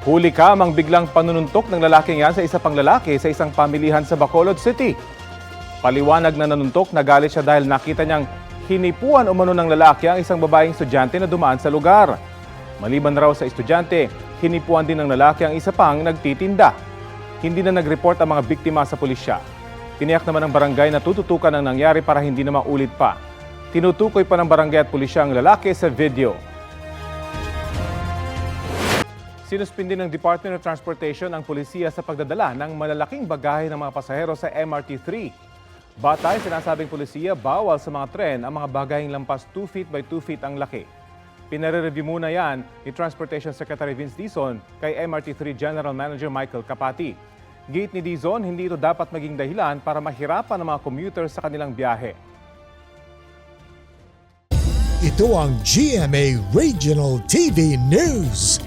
Huli ka mang biglang panununtok ng lalaking yan sa isa pang lalaki sa isang pamilihan sa Bacolod City. Paliwanag na nanuntok, nagalit siya dahil nakita niyang hinipuan umano ng lalaki ang isang babaeng estudyante na dumaan sa lugar. Maliban raw sa estudyante, hinipuan din ng lalaki ang isa pang nagtitinda. Hindi na nag-report ang mga biktima sa pulisya. Tiniyak naman ng barangay na tututukan ang nangyari para hindi na maulit pa. Tinutukoy pa ng barangay at pulisya ang lalaki sa video. Sinuspindi ng Department of Transportation ang pulisya sa pagdadala ng malalaking bagahe ng mga pasahero sa MRT-3. Batay, sinasabing pulisya, bawal sa mga tren ang mga bagaheng lampas 2 feet by 2 feet ang laki. Pinare-review muna yan ni Transportation Secretary Vince Dizon kay MRT-3 General Manager Michael Capati. Gate ni Dizon, hindi ito dapat maging dahilan para mahirapan ang mga commuters sa kanilang biyahe. Ito ang GMA Regional TV News.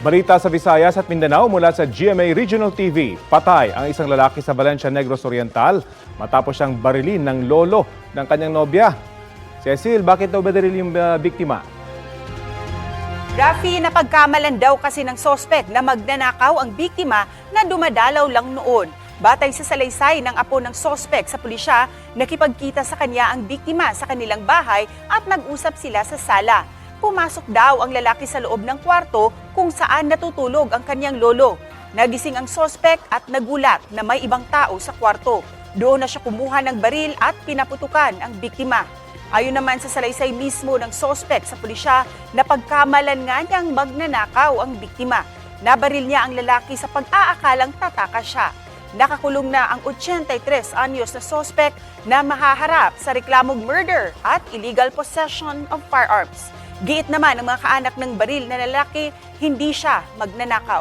Balita sa Visayas at Mindanao mula sa GMA Regional TV. Patay ang isang lalaki sa Valencia Negros Oriental matapos siyang barilin ng lolo ng kanyang nobya. Cecil, bakit daw badiril yung uh, biktima? Rafi, napagkamalan daw kasi ng sospek na magnanakaw ang biktima na dumadalaw lang noon. Batay sa salaysay ng apo ng sospek sa pulisya, nakipagkita sa kanya ang biktima sa kanilang bahay at nag-usap sila sa sala. Pumasok daw ang lalaki sa loob ng kwarto kung saan natutulog ang kanyang lolo. Nagising ang sospek at nagulat na may ibang tao sa kwarto. Doon na siya kumuha ng baril at pinaputukan ang biktima. Ayon naman sa salaysay mismo ng sospek sa pulisya, napagkamalan nga niyang magnanakaw ang biktima. Nabaril niya ang lalaki sa pag-aakalang tataka siya. Nakakulong na ang 83 anyos na sospek na mahaharap sa reklamong murder at illegal possession of firearms. Giit naman ng mga kaanak ng baril na lalaki, hindi siya magnanakaw.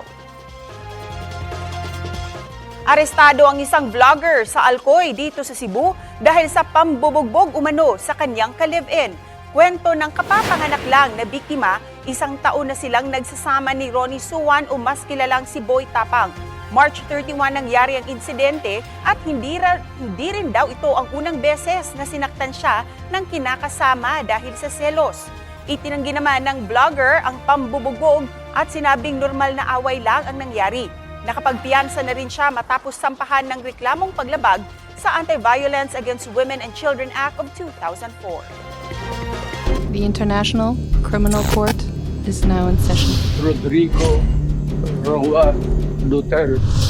Arestado ang isang vlogger sa Alcoy dito sa Cebu dahil sa pambubugbog umano sa kanyang ka-live-in. Kwento ng kapapanganak lang na biktima, isang taon na silang nagsasama ni Ronnie Suwan o mas kilalang si Boy Tapang. March 31 nangyari ang insidente at hindi, ra- hindi rin daw ito ang unang beses na sinaktan siya ng kinakasama dahil sa selos. Itinanggi naman ng vlogger ang pambubugbog at sinabing normal na away lang ang nangyari. Nakapagpiyansa na rin siya matapos sampahan ng reklamong paglabag sa Anti-Violence Against Women and Children Act of 2004. The International Criminal Court is now in session. Rodrigo Roa Duterte.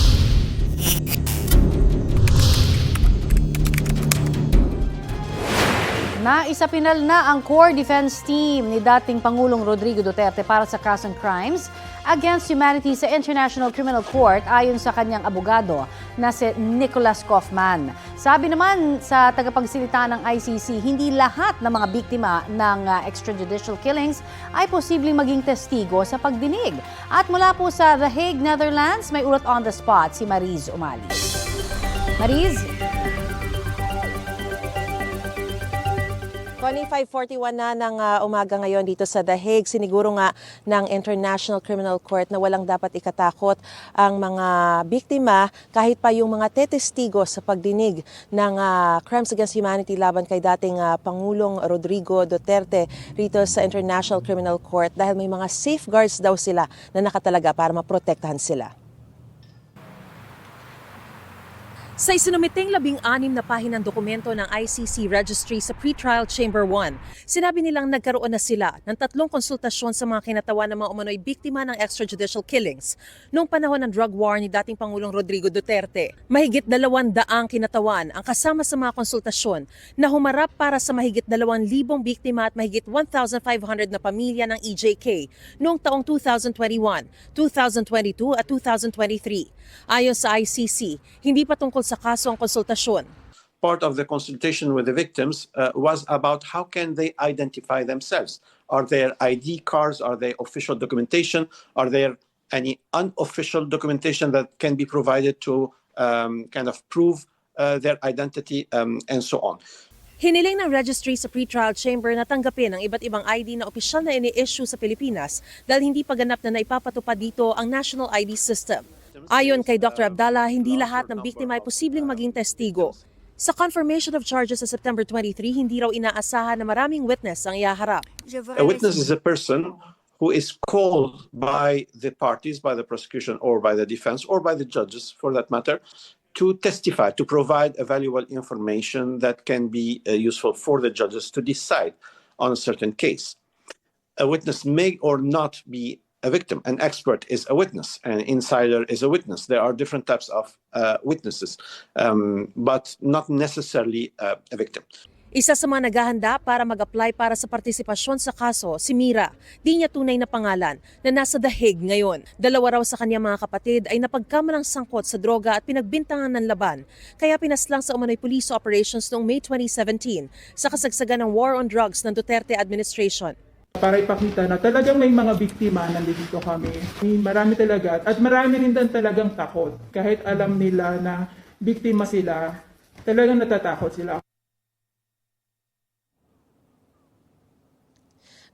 Naisapinal na ang core defense team ni dating Pangulong Rodrigo Duterte para sa kasong crimes against humanity sa International Criminal Court ayon sa kanyang abogado na si Nicholas Kaufman. Sabi naman sa tagapagsalita ng ICC, hindi lahat ng mga biktima ng uh, extrajudicial killings ay posibleng maging testigo sa pagdinig. At mula po sa The Hague, Netherlands, may ulat on the spot si Mariz Umali. Mariz? Connie, 541 na ng ah, umaga ngayon dito sa The Hague. Siniguro nga ng International Criminal Court na walang dapat ikatakot ang mga biktima kahit pa yung mga tetestigo sa pagdinig ng ah, crimes against humanity laban kay dating ah, Pangulong Rodrigo Duterte rito sa International Criminal Court dahil may mga safeguards daw sila na nakatalaga para maprotektahan sila. Sa isinumiting labing-anim na pahinang dokumento ng ICC Registry sa Pretrial Chamber 1, sinabi nilang nagkaroon na sila ng tatlong konsultasyon sa mga kinatawan ng mga umano'y biktima ng extrajudicial killings noong panahon ng drug war ni dating Pangulong Rodrigo Duterte. Mahigit dalawang daang kinatawan ang kasama sa mga konsultasyon na humarap para sa mahigit dalawang libong biktima at mahigit 1,500 na pamilya ng EJK noong taong 2021, 2022 at 2023. Ayon sa ICC, hindi pa tungkol sa kaso ang konsultasyon. part of the consultation with the victims uh, was about how can they identify themselves are there id cards are there official documentation are there any unofficial documentation that can be provided to um, kind of prove uh, their identity um, and so on Hiniling ng registry sa pretrial chamber na tanggapin ang iba't ibang ID na opisyal na ini-issue sa Pilipinas dahil hindi pa ganap na naipapatupad dito ang national ID system. Ayon kay Dr. Abdallah, hindi lahat ng biktima ay posibleng maging testigo. Sa confirmation of charges sa September 23, hindi raw inaasahan na maraming witness ang iaharap. a witness is a person who is called by the parties, by the prosecution or by the defense or by the judges for that matter, to testify, to provide a valuable information that can be uh, useful for the judges to decide on a certain case. A witness may or not be a victim. An expert is a witness. An insider is a witness. There are different types of uh, witnesses, um, but not necessarily uh, a victim. Isa sa mga naghahanda para mag-apply para sa partisipasyon sa kaso, si Mira. Di niya tunay na pangalan na nasa Hague ngayon. Dalawa raw sa kanyang mga kapatid ay napagkamalang sangkot sa droga at pinagbintangan ng laban. Kaya pinaslang sa umano'y police operations noong May 2017 sa kasagsagan ng war on drugs ng Duterte administration. Para ipakita na talagang may mga biktima nandito kami. May Marami talaga at marami rin din talagang takot. Kahit alam nila na biktima sila, talagang natatakot sila.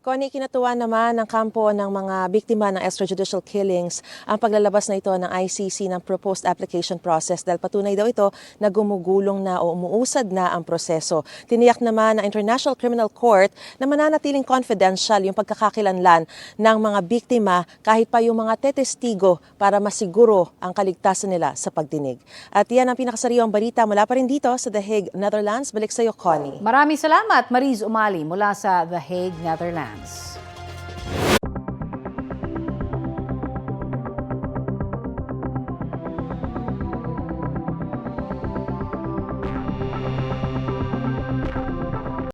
Connie, kinatuwa naman ng kampo ng mga biktima ng extrajudicial killings ang paglalabas na ito ng ICC ng proposed application process dahil patunay daw ito na gumugulong na o umuusad na ang proseso. Tiniyak naman ng International Criminal Court na mananatiling confidential yung pagkakakilanlan ng mga biktima kahit pa yung mga tetestigo para masiguro ang kaligtasan nila sa pagdinig. At yan ang pinakasariwang balita mula pa rin dito sa The Hague, Netherlands. Balik sa iyo, Connie. Maraming salamat, Mariz Umali mula sa The Hague, Netherlands. chance.